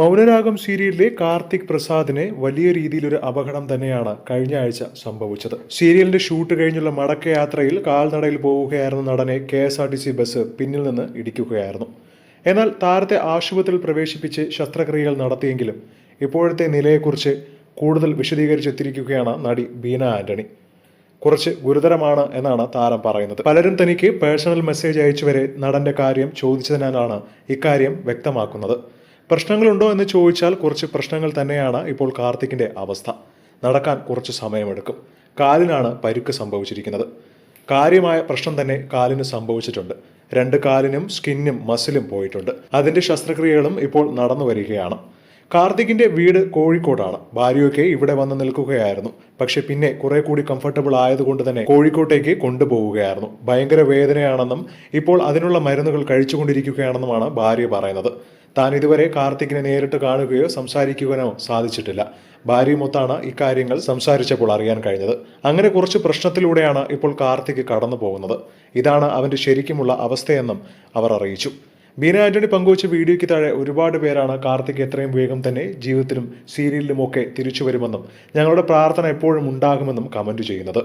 മൗനരാഗം സീരിയലിലെ കാർത്തിക് പ്രസാദിനെ വലിയ രീതിയിലൊരു അപകടം തന്നെയാണ് കഴിഞ്ഞ ആഴ്ച സംഭവിച്ചത്. സീരിയലിന്റെ ഷൂട്ട് കഴിഞ്ഞുള്ള മടക്കയാത്രയിൽ കാൽനടയിൽ പോവുകയായിരുന്ന നടനെ K S R T C bus പിന്നിൽ നിന്ന് ഇടിക്കുകയായിരുന്നു. എന്നാൽ താരത്തെ ആശുപത്രിയിൽ പ്രവേശിപ്പിച്ച് ശസ്ത്രക്രിയകൾ നടത്തിയെങ്കിലും ഇപ്പോഴത്തെ നിലയെക്കുറിച്ച് കൂടുതൽ വിശദീകരിച്ചെത്തിയിരിക്കുകയാണ് നടി ബീന ആന്റണി. കുറച്ച് ഗുരുതരമാണ് എന്നാണ് താരം പറയുന്നത്. പലരും തനിക്ക് പേഴ്സണൽ മെസ്സേജ് അയച്ചുവരെ നടന്റെ കാര്യം ചോദിച്ചതിനാലാണ് ഇക്കാര്യം വ്യക്തമാക്കുന്നത്. പ്രശ്നങ്ങളുണ്ടോ എന്ന് ചോദിച്ചാൽ കുറച്ച് പ്രശ്നങ്ങൾ തന്നെയാണ് ഇപ്പോൾ കാർത്തിക്കിന്റെ അവസ്ഥ. നടക്കാൻ കുറച്ച് സമയമെടുക്കും. കാലിനാണ് പരുക്ക് സംഭവിച്ചിരിക്കുന്നത്. കാര്യമായ പ്രശ്നം തന്നെ കാലിന് സംഭവിച്ചിട്ടുണ്ട്. രണ്ട് കാലിനും സ്കിന്നും മസിലും പോയിട്ടുണ്ട്. അതിന്റെ ശസ്ത്രക്രിയകളും ഇപ്പോൾ നടന്നു വരികയാണ്. കാർത്തിക്കിന്റെ വീട് കോഴിക്കോടാണ്. ഭാര്യയൊക്കെ ഇവിടെ വന്ന് നിൽക്കുകയായിരുന്നു. പക്ഷെ പിന്നെ കുറെ കൂടി കംഫർട്ടബിൾ ആയതുകൊണ്ട് തന്നെ കോഴിക്കോട്ടേക്ക് കൊണ്ടുപോവുകയായിരുന്നു. ഭയങ്കര വേദനയാണെന്നും ഇപ്പോൾ അതിനുള്ള മരുന്നുകൾ കഴിച്ചുകൊണ്ടിരിക്കുകയാണെന്നുമാണ് ഭാര്യ പറയുന്നത്. താൻ ഇതുവരെ കാർത്തിക്കിനെ നേരിട്ട് കാണുകയോ സംസാരിക്കുവാനോ സാധിച്ചിട്ടില്ല. ഭാര്യയുമൊത്താണ് ഇക്കാര്യങ്ങൾ സംസാരിച്ചപ്പോൾ അറിയാൻ കഴിഞ്ഞത്. അങ്ങനെ കുറച്ച് പ്രശ്നത്തിലൂടെയാണ് ഇപ്പോൾ കാർത്തിക് കടന്നു പോകുന്നത്. ഇതാണ് അവന്റെ ശരിക്കുമുള്ള അവസ്ഥയെന്നും അവർ അറിയിച്ചു. ബീന ആന്റണി പങ്കുവച്ച വീഡിയോയ്ക്ക് താഴെ ഒരുപാട് പേരാണ് കാർത്തിക് എത്രയും വേഗം തന്നെ ജീവിതത്തിലും സീരിയലിലുമൊക്കെ തിരിച്ചു വരുമെന്നും ഞങ്ങളുടെ പ്രാർത്ഥന എപ്പോഴും ഉണ്ടാകുമെന്നും കമന്റ് ചെയ്യുന്നത്.